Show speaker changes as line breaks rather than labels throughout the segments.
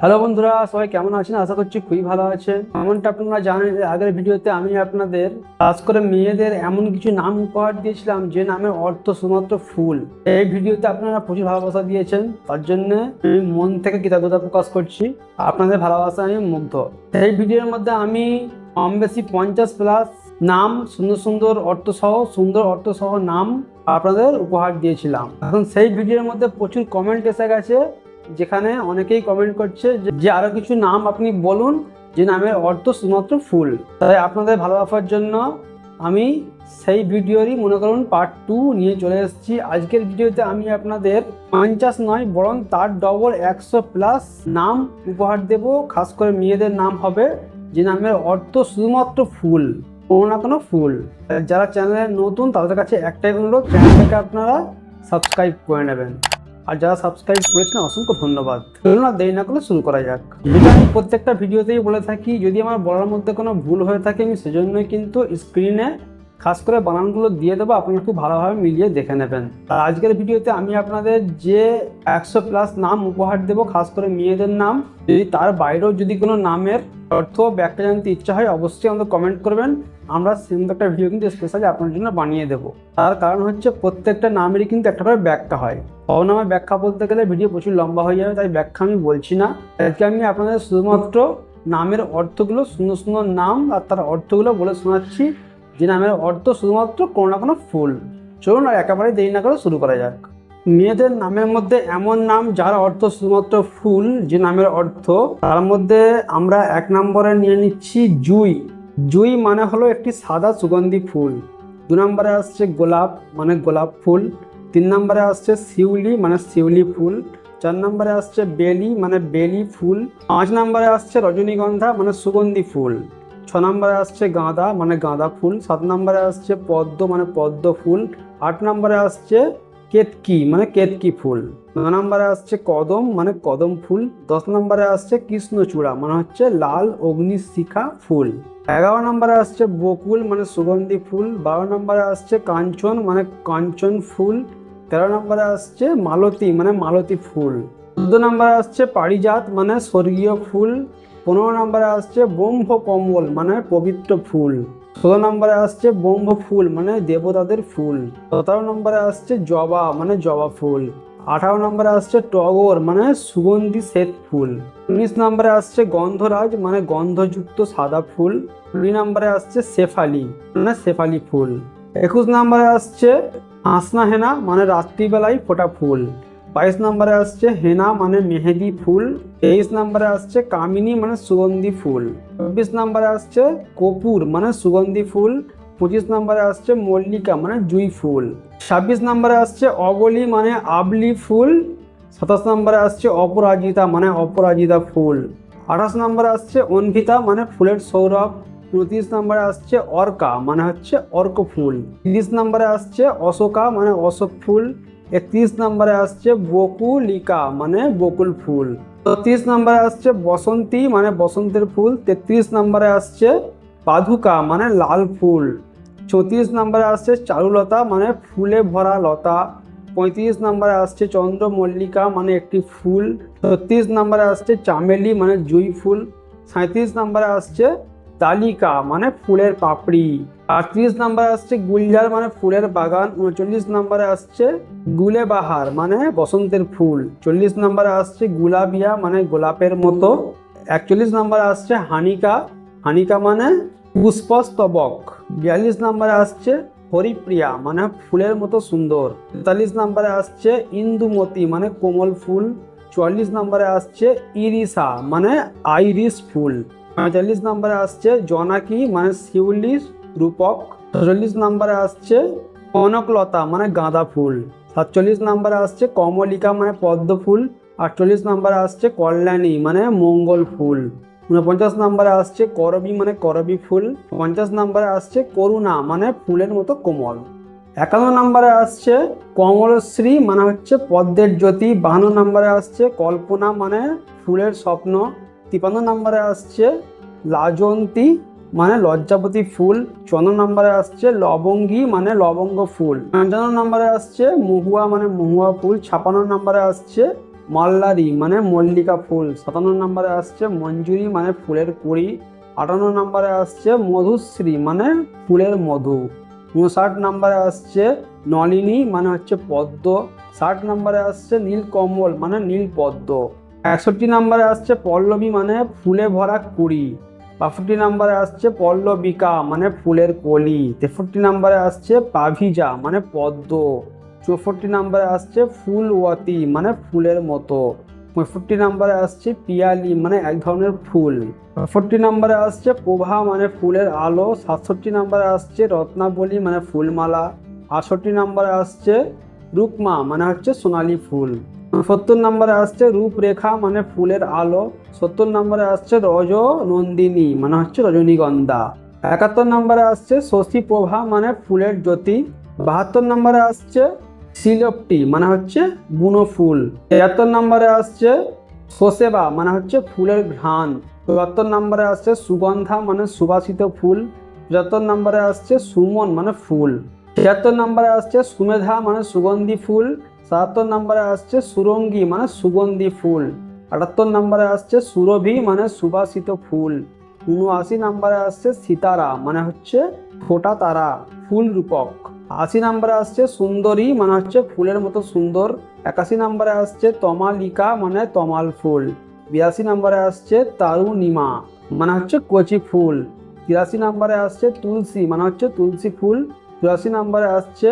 Hello বন্ধুরা, সবাই কেমন আছেন? আশা করছি খুবই ভালো আছে। এমনটা আপনারা জানেন আগের ভিডিওতে আমি আপনাদের কাজ করে মেয়েদের এমন কিছু নাম উপহার দিয়েছিলাম, যে নামের অর্থ শুধুমাত্র ফুল। এই ভিডিওতে আপনারা প্রচুর ভালোবাসা দিয়েছেন। তার জন্য আমি মন থেকে কৃতজ্ঞতা প্রকাশ করছি। আপনাদের ভালোবাসা আমি মুগ্ধ। এই ভিডিওর মধ্যে আমি কম বেশি পঞ্চাশ প্লাস নাম, সুন্দর সুন্দর অর্থ সহ সুন্দর অর্থ সহ নাম আপনাদের উপহার দিয়েছিলাম। এখন সেই ভিডিওর মধ্যে প্রচুর কমেন্ট এসে গেছে। যেখানে অনেকেই কমেন্ট করছে যে- যে আরও কিছু নাম আপনি বলুন যে নামের অর্থ শুধুমাত্র ফুল। তাই আপনাদের ভালো ভালোবাসার জন্য আমি সেই ভিডিওরই মনে করুন পার্ট টু নিয়ে চলে এসেছি। আজকের ভিডিওতে আমি আপনাদের পঞ্চাশ নয়, বরং তার ডবল একশো প্লাস নাম উপহার দেব। খাস করে মেয়েদের নাম হবে যে নামের অর্থ শুধুমাত্র ফুল, কোনো না কোনো ফুল। যারা চ্যানেলে নতুন তাদের কাছে একটাই অনুরোধ চ্যানেলটাকে আপনারা সাবস্ক্রাইব করে নেবেন। আর যারা সাবস্ক্রাইব করেছেন অসংখ্য ধন্যবাদ। আর দেরি না করলে শুরু করা যাক। যেটা আমি প্রত্যেকটা ভিডিওতেই বলে থাকি, যদি আমার বলার মধ্যে কোনো ভুল হয়ে থাকে, আমি সেজন্যই কিন্তু স্ক্রিনে খাস করে বানানগুলো দিয়ে দেবো আপনারা একটু ভালোভাবে মিলিয়ে দেখে নেবেন। আর আজকের ভিডিওতে আমি আপনাদের যে একশো প্লাস নাম উপহার দেবো, খাস করে মেয়েদের নাম, যদি তার বাইরেও যদি কোনো নামের অর্থ ব্যাখ্যা জানতে ইচ্ছা হয়, অবশ্যই আমাদের কমেন্ট করবেন। আমরা সেরকম একটা ভিডিও কিন্তু স্পেশালি আপনার জন্য বানিয়ে দেবো। তার কারণ হচ্ছে প্রত্যেকটা নামেরই কিন্তু একটা করে ব্যাখ্যা হয়। অনামে ব্যাখ্যা বলতে গেলে ভিডিও প্রচুর লম্বা হয়ে যাবে, তাই ব্যাখ্যা আমি বলছি না। আজকে আমি আপনাদের শুধুমাত্র নামের অর্থগুলো, সুন্দর সুন্দর নাম আর তার অর্থগুলো বলে শোনাচ্ছি। যে নামের অর্থ শুধুমাত্র কোনো না কোনো ফুল। চলুন আর একেবারে দেরি না করে শুরু করা যাক। মেয়েদের নামের মধ্যে এমন নাম যার অর্থ শুধুমাত্র ফুল, যে নামের অর্থ, তার মধ্যে আমরা এক নম্বরে নিয়ে নিচ্ছি জুই। জুই মানে হলো একটি সাদা সুগন্ধি ফুল। দু নম্বরে আসছে গোলাপ মানে গোলাপ ফুল। তিন নম্বরে আসছে শিউলি মানে শিউলি ফুল। চার নম্বরে আসছে বেলি মানে বেলি ফুল। পাঁচ নম্বরে আসছে রজনীগন্ধা মানে সুগন্ধি ফুল। ছ নম্বরে আসছে গাঁদা মানে গাঁদা ফুল। সাত নম্বরে আসছে পদ্ম মানে পদ্ম ফুল। আট নম্বরে আসছে কেতকি মানে কেতকি ফুল। ন নম্বরে আসছে কদম মানে কদম ফুল। দশ নম্বরে আসছে কৃষ্ণচূড়া মানে হচ্ছে লাল অগ্নিশিখা ফুল। এগারো নম্বরে আসছে বকুল মানে সুগন্ধি ফুল। বারো নম্বরে আসছে কাঞ্চন মানে কাঞ্চন ফুল। তেরো নম্বরে আসছে মালতী মানে মালতী ফুল। চোদ্দ নম্বরে আসছে পারিজাত মানে স্বর্গীয় ফুল। পনেরো নম্বরে আসছে ব্রহ্ম কমল মানে পবিত্র ফুল। ষোলো নম্বরে আসছে ব্রহ্ম ফুল মানে দেবতাদের ফুল। সতেরো নম্বরে আসছে জবা মানে জবা ফুল। আঠারো নম্বরে আসছে টগর মানে সুগন্ধি শ্বেত ফুল। উনিশ নম্বরে আসছে গন্ধরাজ মানে গন্ধযুক্ত সাদা ফুল। কুড়ি নম্বরে আসছে শেফালি মানে শেফালি ফুল। একুশ নম্বরে আসছে আসনা হেনা মানে রাত্রিবেলায় ফোটা ফুল। বাইশ নম্বরে আসছে হেনা মানে মেহেদি ফুল, তেইশ নম্বরে আসছে কামিনী মানে সুগন্ধি ফুল, চব্বিশ নম্বরে আসছে কপুর মানে সুগন্ধি ফুল, পঁচিশ নম্বরে আসছে মল্লিকা মানে জুই ফুল, ছাব্বিশ নম্বরে আসছে অবলি মানে আবলি ফুল, সাতাশ নম্বরে আসছে অপরাজিতা মানে অপরাজিতা ফুল, আঠাশ নম্বরে আসছে অনভিতা মানে ফুলের সৌরভ, উনত্রিশ নম্বরে আসছে অর্কা মানে হচ্ছে অর্ক ফুল, তিরিশ নম্বরে আসছে অশোকা মানে অশোক ফুল একত্রিশ নম্বরে আসছে বকুলিকা মানে বকুল ফুল তিরিশ নম্বরে আসছে বসন্তী মানে বসন্তের ফুল তেত্রিশ নম্বরে আসছে পাধুকা মানে লাল ফুল চৌত্রিশ নম্বরে আসছে চারুলতা মানে ফুলে ভরা লতা পঁয়ত্রিশ নম্বরে আসছে চন্দ্রমল্লিকা মানে একটি ফুল ছত্রিশ নম্বরে আসছে চামেলি মানে জুই ফুল সাঁত্রিশ নম্বরে আসছে তালিকা মানে ফুলের পাপড়ি আটত্রিশ নম্বরে আসছে গুলজার মানে ফুলের বাগান। উনচল্লিশ নম্বরে আসছে গুলে বাহার মানে বসন্তের ফুল। চল্লিশ নম্বরে আসছে গুলাবিয়া মানে গোলাপের মতো। একচল্লিশ নম্বরে আসছে হানিকা। হানিকা মানে পুষ্পস্তবক। বিয়াল্লিশ নম্বরে আসছে হরিপ্রিয়া মানে ফুলের মতো সুন্দর। তেতাল্লিশ নম্বরে আসছে ইন্দুমতি মানে কোমল ফুল। চুয়াল্লিশ নম্বরে আসছে ইরিসা মানে আইরিস ফুল। পঁয়তাল্লিশ নম্বরে আসছে জনাকি মানে শিউলি রূপক। ছচল্লিশ নম্বরে আসছে কনকলতা মানে গাঁদা ফুল। সাতচল্লিশ নম্বরে আসছে কমলিকা মানে পদ্ম ফুল। আটচল্লিশ নম্বরে আসছে কল্যাণী মানে মঙ্গল ফুল। উনপঞ্চাশ নম্বরে আসছে করবী মানে করবী ফুল। পঞ্চাশ নম্বরে আসছে করুণা মানে ফুলের মতো কোমল। একান্ন নম্বরে আসছে কমলশ্রী মানে হচ্ছে পদ্মের জ্যোতি। বাহান্ন নম্বরে আসছে কল্পনা মানে ফুলের স্বপ্ন। তিপান্ন নম্বরে আসছে লাজন্তী মানে লজ্জাপতি ফুল চন্ন নম্বরে আসছে লবঙ্গী মানে লবঙ্গ ফুল। পঞ্চান্ন নম্বরে আসছে মহুয়া মানে মহুয়া ফুল ছাপান্ন নম্বরে আসছে মাল্লারি মানে মল্লিকা ফুল, সাতান্ন নম্বরে আসছে মঞ্জুরি মানে ফুলের কুড়ি, আটান্ন নম্বরে আসছে মধুশ্রী মানে ফুলের মধু উনষাট নম্বরে আসছে নলিনী মানে হচ্ছে পদ্ম, ষাট নম্বরে আসছে নীলকমল মানে নীল পদ্ম একষট্টি নম্বরে আসছে পল্লবী মানে ফুলে ভরা কুড়ি। বাষট্টি নাম্বারে আসছে পল্লবিকা মানে ফুলের কলি। তেষট্টি নাম্বারে আসছে পাভিজা মানে পদ্ম। চৌষট্টি নাম্বারে আসছে ফুলওয়াতি মানে ফুলের মতো। পঁয়ষট্টি নাম্বারে আসছে পিয়ালি মানে এক ধরনের ফুল। বাষট্টি নম্বরে আসছে প্রভা মানে ফুলের আলো। সাতষট্টি নাম্বারে আসছে রত্নাবলী মানে ফুলমালা। আটষট্টি নাম্বারে আসছে রুকমা মানে হচ্ছে সোনালী ফুল। সত্তর নম্বরে আসছে রূপরেখা মানে ফুলের আলো। সত্তর নম্বরে আসছে রজ নন্দিনী মানে হচ্ছে রজনীগন্ধা। একাত্তর নম্বরে আসছে শশী প্রভা মানে ফুলের জ্যোতি। বাহাত্তর নম্বরে আসছে সিলপটি মানে হচ্ছে বুনো ফুল। তিয়াত্তর নম্বরে আসছে সোসেবা মানে হচ্ছে ফুলের ঘ্রাণ। চুয়াত্তর নম্বরে আসছে সুগন্ধা মানে সুবাসিত ফুল। পঁচাত্তর নম্বরে আসছে সুমন মানে ফুল। ছিয়াত্তর নম্বরে আসছে সুমেধা মানে সুগন্ধি ফুল। সাতাত্তর নম্বরে আসছে সুরঙ্গী মানে সুগন্ধি ফুল। আটাত্তর নম্বরে আসছে সুরভি মানে সুবাসিত ফুল। উনআশি নম্বরে আসছে সিতারা মানে হচ্ছে ফোটা তারা, ফুল রূপক। আশি নম্বরে আসছে সুন্দরী মানে হচ্ছে ফুলের মতো সুন্দর। একাশি নম্বরে আসছে তমালিকা মানে তমাল ফুল। বিরাশি নম্বরে আসছে তারুণিমা মানে হচ্ছে কচি ফুল। তিরাশি নম্বরে আসছে তুলসী মানে হচ্ছে তুলসী ফুল। চুরাশি নম্বরে আসছে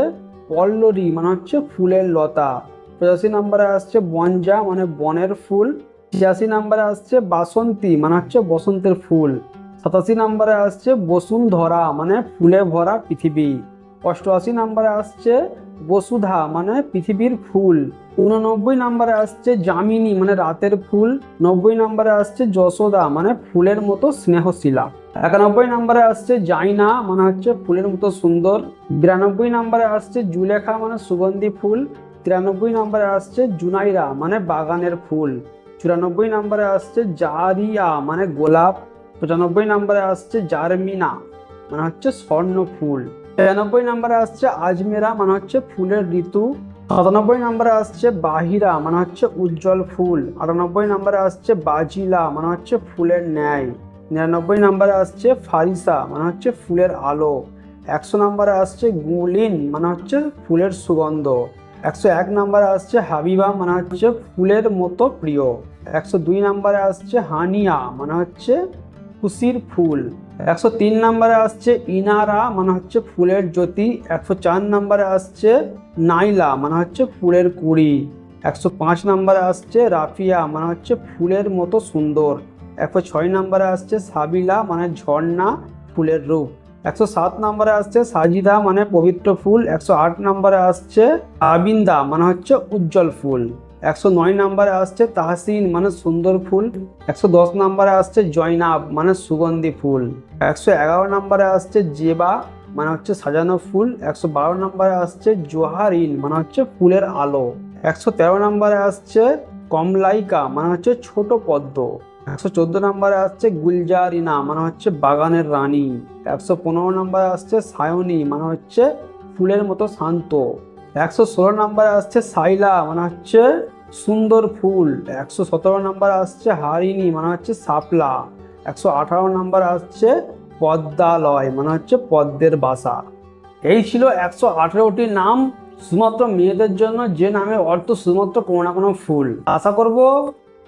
পল্লরী মানে হচ্ছে ফুলের লতা। পঁচাশি নম্বরে আসছে বনজা মানে বনের ফুল। ছিয়াশি নম্বরে আসছে বাসন্তী মানে হচ্ছে বসন্তের ফুল। সাতাশি নম্বরে আসছে বসুন্ধরা মানে ফুলে ভরা পৃথিবী। অষ্টআশি নম্বরে আসছে বসুধা মানে পৃথিবীর ফুল। উননব্বই নম্বরে আসছে জামিনী মানে রাতের ফুল। নব্বই নম্বরে আসছে যশোদা মানে ফুলের মতো স্নেহশীলা। একানব্বই নম্বরে আসছে জাইনা মানে হচ্ছে ফুলের মতো সুন্দর। বিরানব্বই নম্বরে আসছে জুলেখা মানে সুগন্ধি ফুল। তিরানব্বই নম্বরে আসছে জুনাইরা মানে বাগানের ফুল। চুরানব্বই নম্বরে আসছে জারিয়া মানে গোলাপ। পঁচানব্বই নম্বরে আসছে জারমিনা মানে হচ্ছে স্বর্ণ ফুল। ছিয়ানব্বই নম্বরে আসছে আজমেরা মানে হচ্ছে ফুলের ঋতু। সাতানব্বই নম্বরে আসছে বাহিরা মানে হচ্ছে উজ্জ্বল ফুল। আটানব্বই নম্বরে আসছে বাজিলা মানে হচ্ছে ফুলের ন্যায়। নিরানব্বই নম্বরে আসছে ফারিসা মানে হচ্ছে ফুলের আলো। একশো নম্বরে আসছে গুলিন মানে হচ্ছে ফুলের সুগন্ধ। একশো এক নম্বরে আসছে হাবিবা মানে হচ্ছে ফুলের মতো প্রিয়। একশো দুই নম্বরে আসছে হানিয়া মানে হচ্ছে খুশির ফুল। একশো তিন নম্বরে আসছে ইনারা মানে হচ্ছে ফুলের জ্যোতি। একশো চার নম্বরে আসছে নাইলা মানে হচ্ছে ফুলের কুড়ি। একশো পাঁচ নম্বরে আসছে রাফিয়া মানে হচ্ছে ফুলের মতো সুন্দর। একশো ছয় নম্বরে আসছে সাবিলা মানে ঝর্ণা, ফুলের রূপ। একশো সাত নম্বরে আসছে সাজিদা মানে পবিত্র ফুল। একশো আট নম্বরে আসছে আবিন্দা মানে হচ্ছে উজ্জ্বল ফুল। একশো নয় নাম্বারে আসছে তাহসিন মানে সুন্দর ফুল। একশো দশ নাম্বারে আসছে জয়নাব মানে সুগন্ধি ফুল। একশো এগারো নাম্বারে আসছে জেবা মানে হচ্ছে সাজানো ফুল। একশো বারো নম্বরে আসছে জোহারিন মানে হচ্ছে ফুলের আলো। একশো তেরো নম্বরে আসছে কমলাইকা মানে হচ্ছে ছোট পদ্ম। একশো চোদ্দ নম্বরে আসছে গুলজারিনা মানে হচ্ছে বাগানের রানী। একশো পনেরো নম্বরে আসছে সায়নী মানে হচ্ছে ফুলের মতো শান্ত। একশো ষোলো নম্বরে আসছে সাইলা মানে হচ্ছে সুন্দর ফুল, একশো সতেরো নম্বরে আসছে হারিণী মানে হচ্ছে শাপলা। একশো আঠারো নাম্বার আসছে পদ্মালয় মানে হচ্ছে পদ্মের বাসা। এই ছিল একশো আঠেরোটি নাম, শুধুমাত্র মেয়েদের জন্য, যে নামের অর্থ শুধুমাত্র কোনো না কোনো ফুল। আশা করব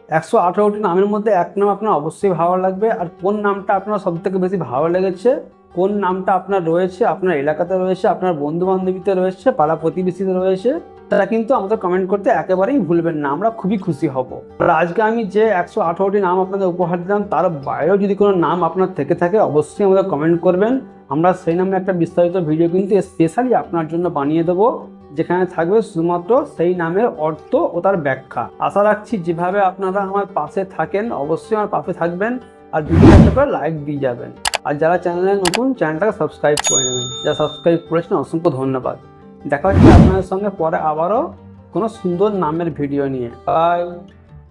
একশো আঠেরোটি নামের মধ্যে এক নাম আপনার অবশ্যই ভালো লাগবে। আর কোন নামটা আপনার সব থেকে বেশি ভালো লেগেছে? কোন নামটা আপনার রয়েছে, আপনার এলাকাতে রয়েছে, আপনার বন্ধু বান্ধবীতে রয়েছে, পাড়া প্রতিবেশীতে রয়েছে? তারা কিন্তু আমাদের কমেন্ট করতে একেবারেই ভুলবেন না, আমরা খুবই খুশি হব। আর আজকে আমি যে একশো আঠারোটি নাম আপনাদের উপহার দিলাম, তার বাইরেও যদি কোনো নাম আপনার থেকে থাকে, অবশ্যই আমাদের কমেন্ট করবেন। আমরা সেই নামে একটা বিস্তারিত ভিডিও কিন্তু স্পেশালি আপনার জন্য বানিয়ে দেবো, যেখানে থাকবে শুধুমাত্র সেই নামের অর্থ ও তার ব্যাখ্যা। আশা রাখছি যেভাবে আপনারা আমার পাশে থাকেন, অবশ্যই আমার পাশে থাকবেন, আর ভিডিওটা করে লাইক দিয়ে যাবেন। আর যারা চ্যানেলে নতুন চ্যানেলটাকে সাবস্ক্রাইব করে নেবেন। যারা সাবস্ক্রাইব করেছেন, অসংখ্য ধন্যবাদ। দেখা হচ্ছে আপনাদের সঙ্গে পরে আবারও কোনো সুন্দর নামের ভিডিও নিয়ে। বাই